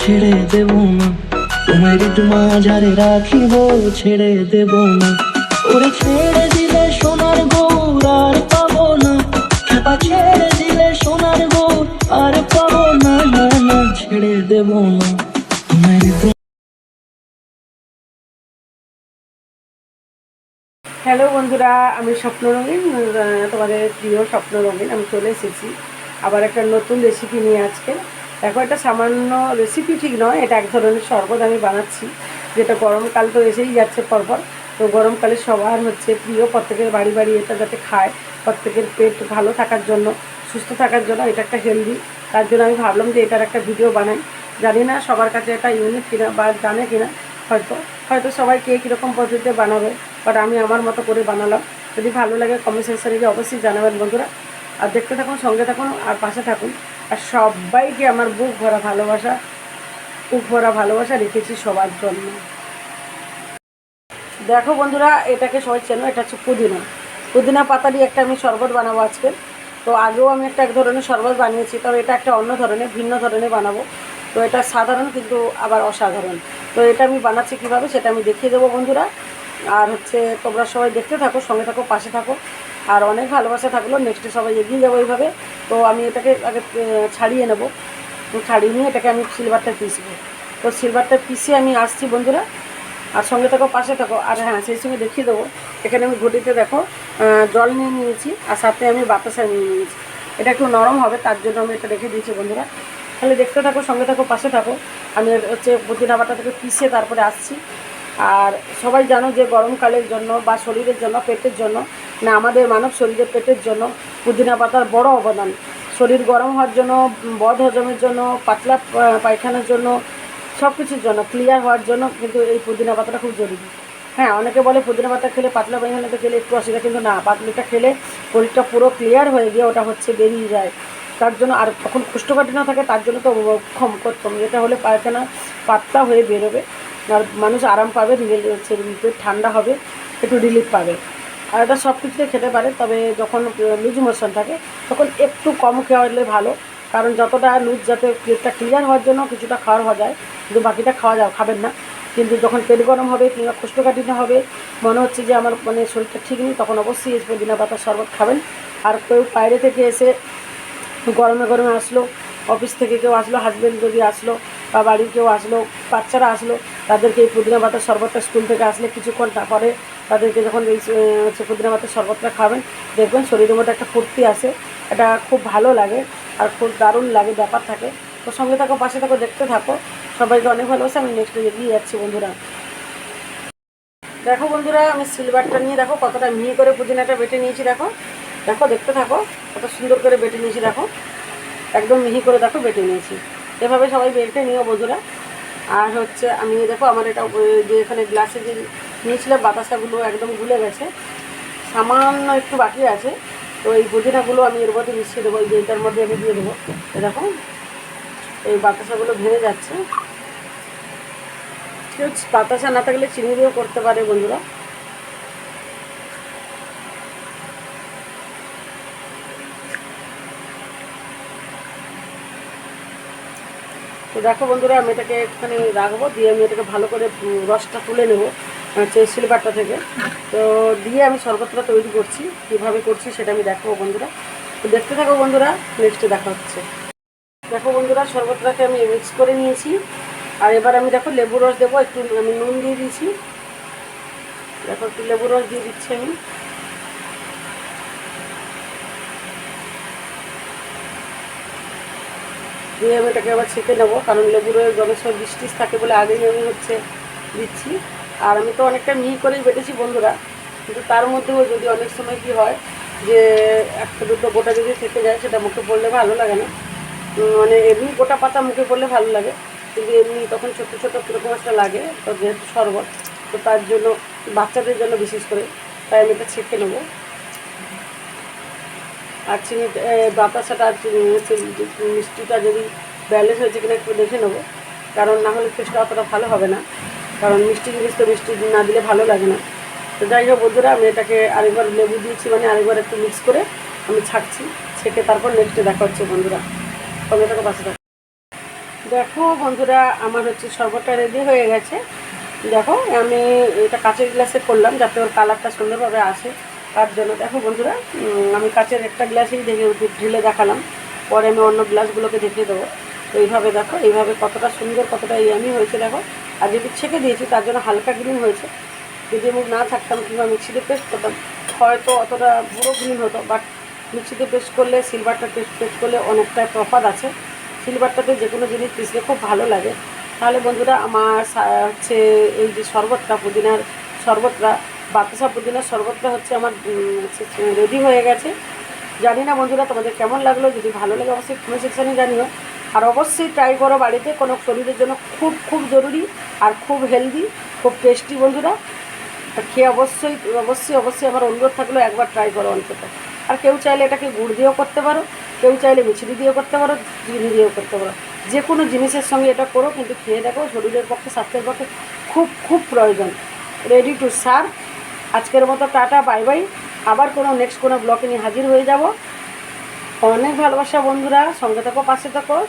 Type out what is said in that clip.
ছেড়ে দেব না। তোমার রাখিব, ছেড়ে দেব না। ওরে ছেড়ে দিলে সোনার গৌর আর পাবো না। ছেড়ে দিলে সোনার গৌর আর পাবো না না না, ছেড়ে দেব না। হ্যালো বন্ধুরা, আমি স্বপ্ন রঙিন তোমাদের প্রিয় স্বপ্ন রঙিন আমি চলে এসেছি। আবার একটা নতুন রেসিপি নিয়ে আজকে। দেখো, এটা সামান্য রেসিপি ঠিক নয়, এটা এক ধরনের শরবত আমি বানাচ্ছি, যেটা গরমকাল তো এসেই যাচ্ছে পরপর। তো গরমকালে সবার হচ্ছে প্রিয়, প্রত্যেকের বাড়ি বাড়ি এটা যাতে খায়, প্রত্যেকের পেট ভালো থাকার জন্য, সুস্থ থাকার জন্য এটা একটা হেলদি তার জন্য আমি ভাবলাম যে এটার একটা ভিডিও বানাই। জানি না সবার কাছে এটা ইউনিক কিনা বা জানে কিনা, হয়তো হয়তো সবাই কে কীরকম পদ্ধতিতে বানাবে বাট আমি আমার মতো করে বানালাম। যদি ভালো লাগে কমেন্ট সেকশানে গিয়ে অবশ্যই জানাবেন বন্ধুরা। আর দেখতে থাকুন, সঙ্গে থাকুন আর পাশে থাকুন। আর সবাইকে আমার বুক ভরা ভালোবাসা, বুক ভরা ভালোবাসা রেখেছি সবার জন্য। দেখো বন্ধুরা, এটাকে সবাই চেনো, এটা হচ্ছে পুদিনা। পুদিনা পাতা দিয়ে একটা আমি শরবত বানাবো আজকে। তো আগেও আমি একটা এক ধরনের শরবত বানিয়েছি, তবে এটা একটা অন্য ধরনের, ভিন্ন ধরনের বানাবো। তো এটা সাধারণ কিন্তু আবার অসাধারণ। তো এটা আমি বানাচ্ছি কীভাবে সেটা আমি দেখিয়ে দেবো বন্ধুরা। আর হচ্ছে তোমরা সবাই দেখতে থাকো, সঙ্গে থাকো, পাশে থাকো। আর অনেক ভালোবাসা থাকল নেক্সটে সবাই এগিয়ে যাব এইভাবে। তো আমি এটাকে আগে ছাড়িয়ে নেব। তো ছাড়িয়ে নিয়ে এটাকে আমি সিলভারটা পিসবো তো সিলভারটা পিষে আমি আসছি বন্ধুরা। আর সঙ্গে থাকো, পাশে থাকো। আর হ্যাঁ সেই সঙ্গে দেখিয়ে দেবো। এখানে আমি ঘটিতে দেখো জল নিয়ে নিয়েছি, আর সাথে আমি বাতাসা নিয়ে নিয়েছি। এটা একটু নরম হবে, তার জন্য আমি এটা রেখে দিয়েছি বন্ধুরা। তাহলে দেখতে থাকো, সঙ্গে থাকো, পাশে থাকো। আমি হচ্ছে পুদিনা বাটা থেকে পিষে তারপরে আসছি। আর সবাই জানো যে গরমকালের জন্য বা শরীরের জন্য, পেটের জন্য, না আমাদের মানব শরীরের পেটের জন্য পুদিনা পাতার বড় অবদান। শরীর গরম হওয়ার জন্য, বদ হজমের জন্য, পাতলা পায়খানার জন্য সব কিছুর জন্য ক্লিয়ার হওয়ার জন্য কিন্তু এই পুদিনা পাতাটা খুব জরুরি। হ্যাঁ অনেকে বলে পুদিনা পাতা খেলে পাতলা পায়খানাতে খেলে একটু অসুবিধা, কিন্তু না, পাতলিটা খেলে শরীরটা পুরো ক্লিয়ার হয়ে গিয়ে ওটা হচ্ছে বেরিয়ে যায়। তার জন্য আর তখন কোষ্ঠকাঠিন্য থাকে, তার জন্য তো ক্ষম করতাম যেটা হলে পায়খানা পাতলা হয়ে বেরোবে। মানুষ আরাম পাবে হচ্ছে ঠান্ডা হবে, একটু রিলিফ পাবে। আর এটা সব কিছুতে খেতে পারে, তবে যখন লুজ মোশন থাকে, তখন একটু কম খাওয়ালে ভালো। কারণ যতটা লুজ, যাতে পেটটা ক্লিয়ার হওয়ার জন্য কিছুটা হওয়া যায়, কিন্তু বাকিটা খাওয়া যাও, খাবেন না। কিন্তু যখন পেট গরম হবে কিংবা কোষ্ঠকাঠিন্য হবে, মনে হচ্ছে যে আমার মানে শরীরটা ঠিক নেই, তখন অবশ্যই এই পুদিনা পাতার শরবত খাবেন। আর কেউ বাইরে থেকে এসে গরমে গরমে আসলো, অফিস থেকে কেউ আসলো হাজব্যান্ড যদি আসলো বা বাড়ির কেউ আসলো, বাচ্চারা আসলো, তাদেরকে এই পুদিনা পাতার শরবতটা স্কুল থেকে আসলে কিছুক্ষণ পরে তাদেরকে যখন এই হচ্ছে পুদিনা পাতার শরবতটা খাবেন, দেখবেন শরীরের মধ্যে একটা ফুর্তি আসে, এটা খুব ভালো লাগে আর খুব দারুণ লাগে, ব্যাপার থাকে। তো সঙ্গে থাকো, পাশে থাকো, দেখতে থাকো। সবাইকে অনেক ভালোবাসে, আমি নেক্সট এগিয়ে যাচ্ছি, বন্ধুরা। দেখো বন্ধুরা, আমি সিলভারটা নিয়ে দেখো, কতটা মিহি করে পুদিনাটা বেটে নিয়েছি, দেখো। দেখো, দেখতে থাকো, কত সুন্দর করে বেটে নিয়েছি, দেখো। একদম মিহি করে, দেখো, বেটে নিয়েছি। এভাবে সবাই বেটে নিও বন্ধুরা। আর হচ্ছে আমি, দেখো আমার এটা যে এখানে গ্লাসে যে নিয়েছিলাম বাতাসাগুলো একদম গুলে গেছে। সামান্য একটু বাকি আছে। তো এই পুদিনাগুলো আমি এর মধ্যে মিশিয়ে দেবো, এই যে এটার মধ্যে আমি দিয়ে দেবো। এ দেখো, এই বাতাসাগুলো ভেঙে যাচ্ছে। বাতাসা না থাকলে চিনি দিয়েও করতে পারে বন্ধুরা। তো দেখো বন্ধুরা, আমি এটাকে একটুখানি রাখব, দিয়ে আমি এটাকে ভালো করে রসটা তুলে নেব হচ্ছে সিলভারটা থেকে। তো দিয়ে আমি শরবতটা তৈরি করছি, কীভাবে করছি সেটা আমি দেখাবো বন্ধুরা। তো দেখতে থাকো বন্ধুরা নেক্সটে দেখা হচ্ছে। দেখো বন্ধুরা, শরবতটাকে আমি মিক্স করে নিয়েছি। আর এবার আমি দেখো লেবু রস দেবো, একটু আমি নুন দিয়ে দিয়েছি। দেখো একটু লেবু রস দিয়ে দিচ্ছি আমি। দিয়ে আমি এটাকে আবার ছেঁকে নেব, কারণ লেবুর জলের সময় বৃষ্টিস থাকে বলে আগেই আমি হচ্ছে দিচ্ছি। আর আমি তো অনেকটা মিহি করেই বেটেছি বন্ধুরা, কিন্তু তার মধ্যেও যদি অনেক সময় কি হয় যে একটা দুটো গোটা যদি থেকে যায় সেটা মুখে পড়লে ভালো লাগে না। মানে এমনি গোটা পাতা মুখে পড়লে ভালো লাগে, কিন্তু এমনি তখন ছোটো ছোটো কীরকম একটা লাগে, তো যেহেতু শরবত, তো তার জন্য বাচ্চাদের জন্য বিশেষ করে, তাই আমি এটা ছেঁকে নেব। আর চিনি বাতাসাটা আর মিষ্টিটা যদি ব্যালেন্স হয়েছে কিনা একটু দেখে নেব। কারণ না হলে টেস্টটা অতটা ভালো হবে না। কারণ মিষ্টি জিনিস তো মিষ্টি না দিলে ভালো লাগে না। তো যাই হোক বন্ধুরা, আমি এটাকে আরেকবার লেবু দিয়েছি মানে আরেকবার একটু মিক্স করে আমি ছাকছি। ছেঁকে তারপর নেক্সটে দেখা হচ্ছে বন্ধুরা। থেকে, পাশে থাকো। দেখো বন্ধুরা, আমার হচ্ছে শরবতটা রেডি হয়ে গেছে। দেখো, আমি এটা কাঁচের গ্লাসে করলাম, যাতে ওর কালারটা সুন্দরভাবে আসে। তার জন্য। দেখো বন্ধুরা আমি কাঁচের একটা গ্লাসেই দেখে ঢেলে দেখালাম। পরে আমি অন্য গ্লাসগুলোকে দেখিয়ে দেবো। তো এইভাবে দেখো, এইভাবে কতটা সুন্দর, কতটা ইয়ামি হয়েছে দেখো। আর যেহেতু ছেঁকে দিয়েছি, তার জন্য হালকা গ্রিন হয়েছে। যদি আমি না থাকতাম কিংবা মিক্সিতে পেস্ট করতাম, হয়তো অতটা পুরো গ্রিন হতো, বাট মিক্সিতে পেস্ট করলে, সিলভারটা পেস্ট পেস্ট করলে অনেকটা তফাৎ আছে। সিলভারটাতে যে কোনো জিনিস পিসলে খুব ভালো লাগে। তাহলে বন্ধুরা, আমার হচ্ছে এই যে শরবতটা, পুদিনার শরবতটা বাতাসা পুদিনার শরবতটা হচ্ছে আমার রেডি হয়ে গেছে। জানি না বন্ধুরা তোমাদের কেমন লাগল, যদি ভালো লাগে অবশ্যই কমেন্ট সেকশানে জানিও। আর অবশ্যই ট্রাই করো বাড়িতে, কোনো শরীরের জন্য খুব খুব জরুরি আর খুব হেলদি খুব টেস্টি বন্ধুরা। খেয়ে অবশ্যই অবশ্যই অবশ্যই আমার অনুরোধ থাকল একবার ট্রাই করো অন্তত। আর কেউ চাইলে এটাকে গুড় দিয়েও করতে পারো, কেউ চাইলে মিছরি দিয়েও করতে পারো চিনি দিয়েও করতে পারো। যে কোনো জিনিসের সঙ্গে এটা করো, কিন্তু খেয়ে দেখো, শরীরের পক্ষে, স্বাস্থ্যের পক্ষে খুব খুব প্রয়োজন। রেডি টু সার্ভ আজকের মতো টাটা, বাই বাই। আবার কোনো নেক্সট কোনো ব্লকে নিয়ে হাজির হয়ে যাব। অনেক ভালোবাসা বন্ধুরা, সঙ্গে থাকো, পাশে থাকো।